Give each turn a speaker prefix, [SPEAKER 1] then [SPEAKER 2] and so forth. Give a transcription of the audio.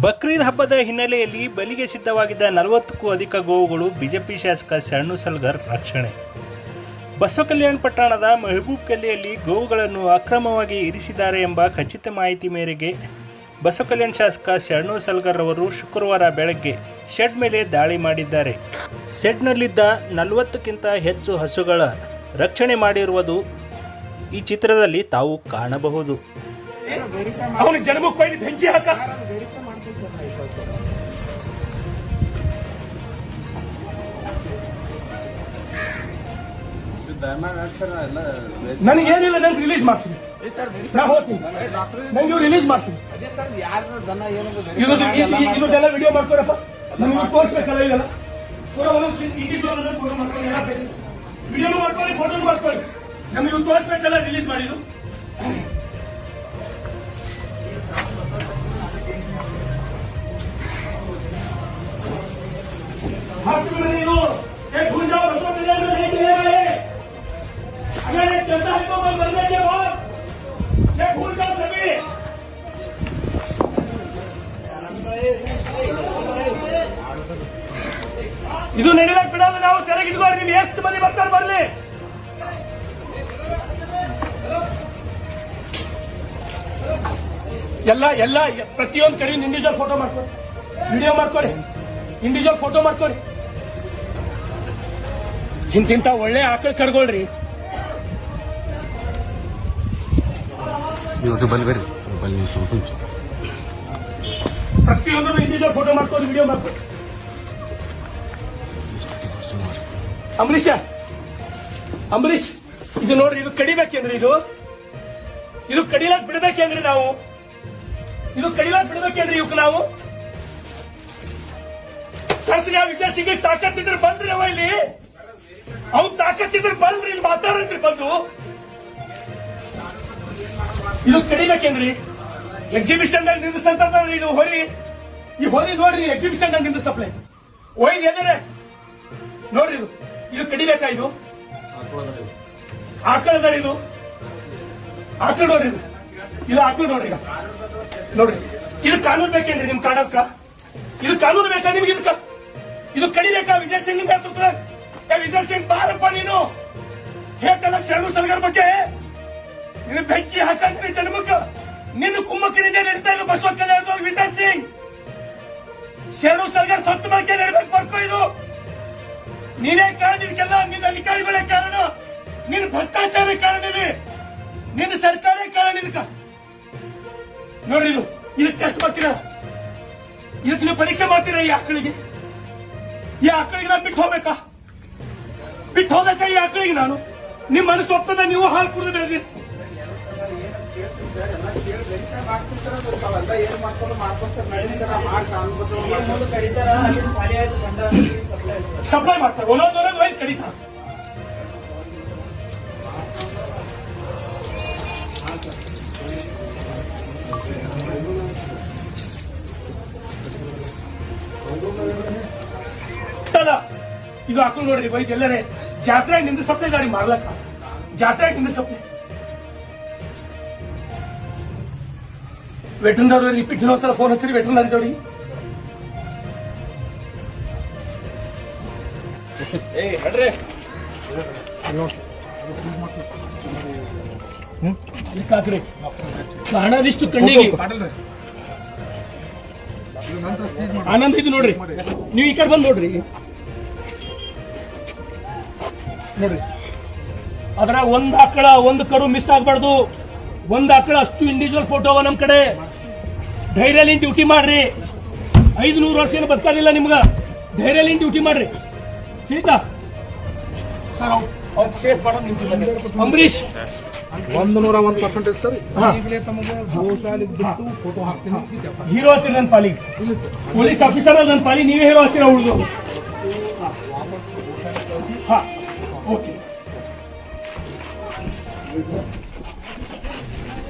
[SPEAKER 1] ಬಕ್ರೀದ್ ಹಬ್ಬದ ಹಿನ್ನೆಲೆಯಲ್ಲಿ ಬಲಿಗೆ ಸಿದ್ಧವಾಗಿದ್ದ ನಲವತ್ತಕ್ಕೂ ಅಧಿಕ ಗೋವುಗಳು ಬಿಜೆಪಿ ಶಾಸಕ ಶರಣು ಸಲ್ಗರ್ ರಕ್ಷಣೆ. ಬಸವ ಕಲ್ಯಾಣ ಪಟ್ಟಣದ ಮೆಹಬೂಬ್ ಗಲ್ಲಿಯಲ್ಲಿ ಗೋವುಗಳನ್ನು ಅಕ್ರಮವಾಗಿ ಇರಿಸಿದ್ದಾರೆ ಎಂಬ ಖಚಿತ ಮಾಹಿತಿ ಮೇರೆಗೆ ಬಸವ ಕಲ್ಯಾಣ ಶಾಸಕ ಶರಣು ಸಲ್ಗರ್ ಅವರು ಶುಕ್ರವಾರ ಬೆಳಗ್ಗೆ ಶೆಡ್ ಮೇಲೆ ದಾಳಿ ಮಾಡಿದ್ದಾರೆ. ಶೆಡ್ನಲ್ಲಿದ್ದ ನಲವತ್ತಕ್ಕಿಂತ ಹೆಚ್ಚು ಹಸುಗಳ ರಕ್ಷಣೆ ಮಾಡಿರುವುದು ಈ ಚಿತ್ರದಲ್ಲಿ ತಾವು ಕಾಣಬಹುದು.
[SPEAKER 2] ನನಗೇನಿಲ್ಲ ನಂಗೆ ರಿಲೀಸ್ ಮಾಡ್ತೀನಿ. ನಾ ಹೋಗ್ತೀನಿ. ನಂಗೆ ರಿಲೀಸ್ ಮಾಡ್ತೀನಿ. ಇದು ಇದೆಲ್ಲ ವಿಡಿಯೋ ಮಾಡ್ಕೊಡಪ್ಪ ನಮ್ಗೆ ತೋರಿಸ್ಬೇಕಲ್ಲ ಇದೆಲ್ಲ ವಿಡಿಯೋ ಮಾಡ್ಕೊಳ್ಳಿ ಫೋಟೋ ಮಾಡ್ಕೊಳ್ಳಿ. ನಮಗೆ ತೋರಿಸ್ಬೇಕಲ್ಲ ರಿಲೀಸ್ ಮಾಡಿದ್ದು. ಇದು ನಡೆದಾಗ ಬಿಡಲ್ಲ ನಾವು ತೆರೆಗೆ ಇಟ್ಕೊಳ್ಳಿ ನೀವು ಎಷ್ಟು ಮಂದಿ ಬರ್ತಾರೆ ಬರಲಿ. ಎಲ್ಲ ಎಲ್ಲ ಪ್ರತಿಯೊಂದು ಕರಿ ಇಂಡಿವಿಜುವಲ್ ಫೋಟೋ ಮಾಡ್ಕೊಡಿ ವಿಡಿಯೋ ಮಾಡ್ಕೊಡಿ ಇಂಡಿವಿಜುವಲ್ ಫೋಟೋ ಮಾಡ್ಕೊಡಿ ಇಂತಿಂತ ಒಳ್ಳೆ ಆಕಳ ಕರ್ಗೊಳ್ರಿ. ಪ್ರತಿಯೊಂದು ಇಂಡಿವಿಜುವಲ್ ಫೋಟೋ ಮಾಡ್ಕೊಡಿ ವಿಡಿಯೋ ಮಾಡ್ಕೊಳ್ಳಿ ಅಂಬರೀಷ! ಅಂಬರೀಷ್, ಇದು ನೋಡ್ರಿ, ಇದು ಕಡಿಬೇಕೇನ್ರಿ ಇದು? ಇದು ಕಡಿಲಾಕ್ ಬಿಡ್ಬೇಕೇನ್ರಿ ನಾವು? ಇದು ಕಡಿಲಾಕ್ ಬಿಡ್ಬೇಕೇನ್ರಿ ಇವಕ್ಕೆ ನಾವು? ಕರ್ಸಿಗೆ ವಿಷಯ ಸಿಗಿ ತಾಕತ್ತಿದ್ರೆ ಬಂದ್ರಿ ಅವ ಇಲ್ಲಿ. ಅವ್ ತಾಕತ್ತಿದ್ರೆ ಬಂದ್ರಿ ಇಲ್ಲಿ ಮಾತಾಡಂತ್ರಿ ಬಂದು. ಇದು ಕಡಿಬೇಕೇನ್ರಿ? ಎಕ್ಸಿಬಿಷನ್ನಲ್ಲಿ ನಿಂದಿಸಂತ ಇದು ಹೊರಿ. ಈ ಹೊರಿ ನೋಡ್ರಿ ಎಕ್ಸಿಬಿಷನ್ನಿಂದ ಸಪ್ಲೈ ಒಯ್ದು ಎಲ್ಲರೆ ನೋಡ್ರಿ ಇದು. ಇದು ಕಡಿಬೇಕಾ ಇದು? ಆಕಳದಲ್ಲಿ ಇದು? ಆಕಳ ನೋಡ್ರಿ ಇದು. ಆಕಳ ನೋಡ್ರಿ ನೋಡ್ರಿ, ಇದು ಕಾನೂನು ಬೇಕೇನ್ರಿ ನಿಮ್ ಕಾಡಕ್ಕ ಇದು ಕಾನೂನು ಬೇಕಾ ನಿಮ್ಗೆ ಇದಕ್ಕ? ಇದು ಕಡಿಬೇಕಾ ವಿಜಯ್ ಸಿಂಗ್ ನೇತೃತ್ವ ಏ, ವಿಜಯ್ ಸಿಂಗ್, ಬಾರಪ್ಪ ನೀನು. ಹೇಳ್ತಲ್ಲ ಶರಣು ಸಲಗರ ಬಗ್ಗೆ. ನೀನು ಬೆಂಕಿ ಹಾಕಿ ಜನ್ಮಕ್ಕ. ನಿನ್ನ ಕುಮ್ಮಕ್ಕಿನಿಂದ ನಡೀತಾ ಇರೋ ಬಸವ ಕಲ್ಯಾಣ ವಿಜಯ್ ಸಿಂಗ್. ಶರಣು ಸಲಗರ್ ಸತ್ತು ಬಗ್ಗೆ ನಡ್ಬೇಕು ಬರ್ಕೋ ಇದು. ನೀನೇ ಕಾರಣ ಇದಕ್ಕೆಲ್ಲ ನಿನ್ನ ಅಧಿಕಾರಿಗಳೇ ಕಾರಣ. ನಿನ್ನ ಭ್ರಷ್ಟಾಚಾರ ಕಾರಣ ಇದೆ ನಿನ್ನ ಸರ್ಕಾರ ಕಾರಣ ಇದಕ್ಕ ನೋಡ್ರಿ ಇದು. ಇದಕ್ಕೆ ಟೆಸ್ಟ್ ಮಾಡ್ತೀರಾ? ಇದಕ್ಕೆ ನೀವು ಪರೀಕ್ಷೆ ಮಾಡ್ತೀರಾ ಈ ಆಕಳಿಗೆ? ಈ ಆಕಳಿಗೆ ನಾನು ಬಿಟ್ಟು ಹೋಗ್ಬೇಕಾ? ಬಿಟ್ಟು ಹೋಗ್ಬೇಕಾ ಈ ಆಕಳಿಗೆ ನಾನು? ನಿಮ್ಮ ಮನಸ್ಸು ಒಪ್ತದ ನೀವು ಹಾಲು ಕುಡಿದು ಬೆಳೆದಿರಿ. ಸಪ್ಲೈ ಮಾಡ್ತಾರೆ ಒಂದೊಂದೊಂದು ವಯಸ್ಸು ಕಡಿತಾರೆ ಅಲ್ಲ ಇದು ಹಾಕೊಂಡು ನೋಡ್ರಿ ವೈದ್ಯ ಎಲ್ಲರೇ ಜಾತ್ರೆ ನಿಂದ ಸಪ್ಲೈ ಗಾಡಿ ಮಾಡ್ಲಕ್ಕ ಜಾತ್ರೆ ನಿಂದ ಸಪ್ಲೈ ವೆಟರ್ನದವ್ರು ರಿಪೀಟ್ ಇನ್ನೊಂದ್ಸಲ ಫೋನ್ ಹಚ್ಚಿರಿ ವೆಟರ್ನರಿ ದವ್ರಿಗೆ ಇಲ್ಲಿ ಹಾಕ್ರಿ. ಕಾಣದಿಷ್ಟು ಕಣ್ಣಿಗೆ. ಆನಂದ್ ಇದು ನೋಡ್ರಿ. ನೀವು ಈ ಕಡೆ ಬಂದು ನೋಡ್ರಿ. ನೋಡ್ರಿ. ಅದ್ರ ಒಂದ್ ಆಕಳ, ಒಂದು ಕಡು ಮಿಸ್ ಆಗ್ಬಾರ್ದು. ಒಂದ್ ಆಕಳ ಅಷ್ಟು ಇಂಡಿವಿಜುವಲ್ ಫೋಟೋ ನಮ್ ಕಡೆ. ಧೈರ್ಯಲಿಂದ ಡ್ಯೂಟಿ ಮಾಡ್ರಿ. ಐದು ನೂರು ವರ್ಷ ಏನು ಬದುಕಲಿಲ್ಲ ನಿಮ್ಗೆ. ಧೈರ್ಯಲಿಂದ ಡ್ಯೂಟಿ ಮಾಡ್ರಿ. ಸೀತಾ ಸರ್ ಅವ್ರು ಸೇಫ್ ಮಾಡೋದು ಅಂಬರೀಶ್
[SPEAKER 3] ಒಂದು ನೂರ ಒಂದು ಪರ್ಸೆಂಟೇಜ್ ಸರ್.
[SPEAKER 2] ಹಾ.
[SPEAKER 3] ಈಗಲೇ ತಮಗೆ ಗೋಶಾಲೆಗೆ ಬಿಟ್ಟು ಫೋಟೋ ಹಾಕ್ತೀನಿ
[SPEAKER 2] ಹೀರೋ ಹತ್ತಿರ ನನ್ನ ಪಾಲಿ ಪೊಲೀಸ್ ಆಫೀಸರ್ ನನ್ನ ಪಾಲಿ ನೀವೇ ಹೀರೋ ಹತ್ತಿರ ಉಳಿದು. ಹಾ ಓಕೆ.